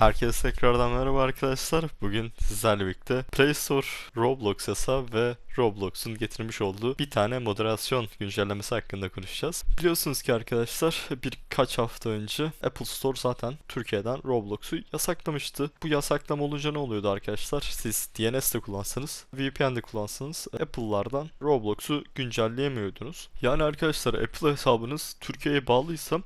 Herkese tekrardan merhaba arkadaşlar. Bugün sizlerle birlikte Play Store, Roblox hesabı ve Roblox'un getirmiş olduğu bir tane moderasyon güncellemesi hakkında konuşacağız. Biliyorsunuz ki arkadaşlar birkaç hafta önce Apple Store zaten Türkiye'den Roblox'u yasaklamıştı. Bu yasaklama olunca ne oluyordu arkadaşlar? Siz DNS de kullansanız, VPN de kullansanız Apple'lardan Roblox'u güncelleyemiyordunuz. Yani arkadaşlar Apple hesabınız Türkiye'ye bağlıysa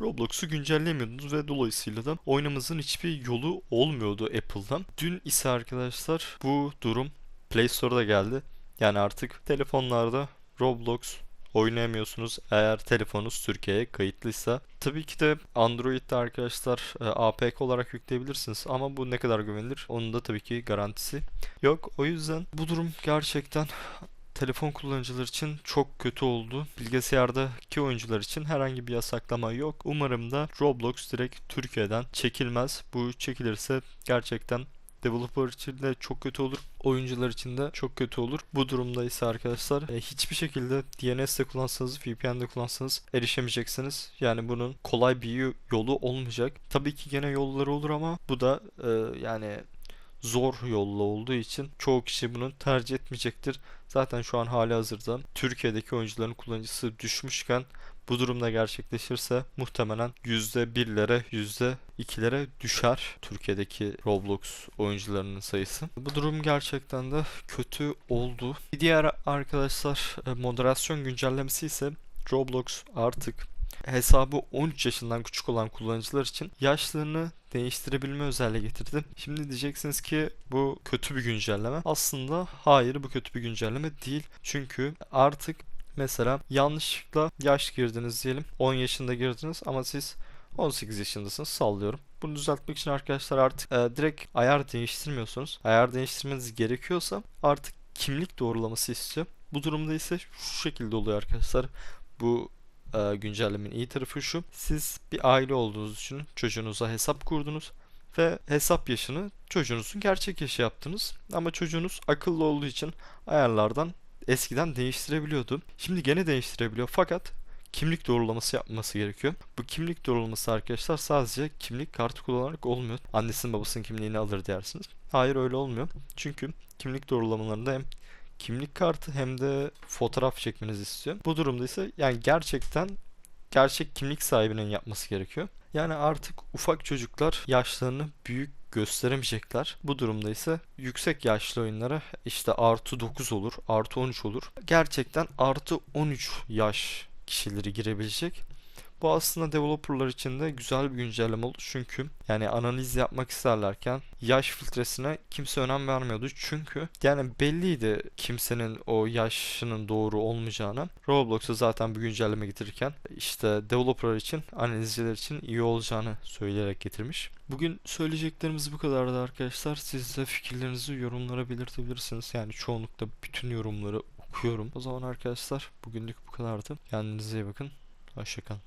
Roblox'u güncelleyemiyordunuz ve dolayısıyla da oynamanızın hiçbir yolu olmuyordu Apple'dan. Dün ise arkadaşlar bu durum Play Store'da geldi. Yani artık telefonlarda Roblox oynayamıyorsunuz eğer telefonunuz Türkiye'ye kayıtlıysa. Tabii ki de Android'de arkadaşlar e, APK olarak yükleyebilirsiniz ama bu ne kadar güvenilir onun da tabii ki garantisi yok. O yüzden bu durum gerçekten telefon kullanıcılar için çok kötü oldu. Bilgisayardaki oyuncular için herhangi bir yasaklama yok. Umarım da Roblox direkt Türkiye'den çekilmez. Bu çekilirse gerçekten developer için de çok kötü olur. Oyuncular için de çok kötü olur. Bu durumda ise arkadaşlar e, hiçbir şekilde DNS de kullansanız, VPN de kullansanız erişemeyeceksiniz. Yani bunun kolay bir yolu olmayacak. Tabii ki gene yolları olur ama bu da e, yani zor yolla olduğu için çoğu kişi bunu tercih etmeyecektir. Zaten şu an hali hazırda Türkiye'deki oyuncuların kullanıcısı düşmüşken bu durumda gerçekleşirse muhtemelen %1'lere %2'lere düşer Türkiye'deki Roblox oyuncularının sayısı. Bu durum gerçekten de kötü oldu. Bir diğer arkadaşlar e, moderasyon güncellemesi ise Roblox artık hesabı 13 yaşından küçük olan kullanıcılar için yaşlarını değiştirebilme özelliği getirdi. Şimdi diyeceksiniz ki bu kötü bir güncelleme. Aslında hayır bu kötü bir güncelleme değil. Çünkü artık mesela yanlışlıkla yaş girdiniz diyelim. 10 yaşında girdiniz ama siz 18 yaşındasınız sallıyorum. Bunu düzeltmek için arkadaşlar artık e, direkt ayar değiştirmiyorsunuz. Ayar değiştirmeniz gerekiyorsa artık kimlik doğrulaması istiyor. Bu durumda ise şu şekilde oluyor arkadaşlar. Bu e, güncellemenin iyi tarafı şu. Siz bir aile olduğunuz için çocuğunuza hesap kurdunuz ve hesap yaşını çocuğunuzun gerçek yaşı yaptınız. Ama çocuğunuz akıllı olduğu için ayarlardan eskiden değiştirebiliyordu. Şimdi gene değiştirebiliyor fakat kimlik doğrulaması yapması gerekiyor. Bu kimlik doğrulaması arkadaşlar sadece kimlik kartı kullanarak olmuyor. Annesinin babasının kimliğini alır dersiniz. Hayır öyle olmuyor. Çünkü kimlik doğrulamalarında hem kimlik kartı hem de fotoğraf çekmenizi istiyor. Bu durumda ise yani gerçekten gerçek kimlik sahibinin yapması gerekiyor. Yani artık ufak çocuklar yaşlarını büyük gösteremeyecekler. Bu durumda ise yüksek yaşlı oyunlara işte artı 9 olur, artı 13 olur. Gerçekten artı 13 yaş kişileri girebilecek. Bu aslında developerlar için de güzel bir güncelleme oldu. Çünkü yani analiz yapmak isterlerken yaş filtresine kimse önem vermiyordu. Çünkü yani belliydi kimsenin o yaşının doğru olmayacağını. Roblox'a zaten bir güncelleme getirirken işte developerlar için, analizciler için iyi olacağını söyleyerek getirmiş. Bugün söyleyeceklerimiz bu kadardı arkadaşlar. Siz de fikirlerinizi yorumlara belirtebilirsiniz. Yani çoğunlukla bütün yorumları okuyorum. O zaman arkadaşlar bugünlük bu kadardı. Kendinize iyi bakın. Hoşçakalın.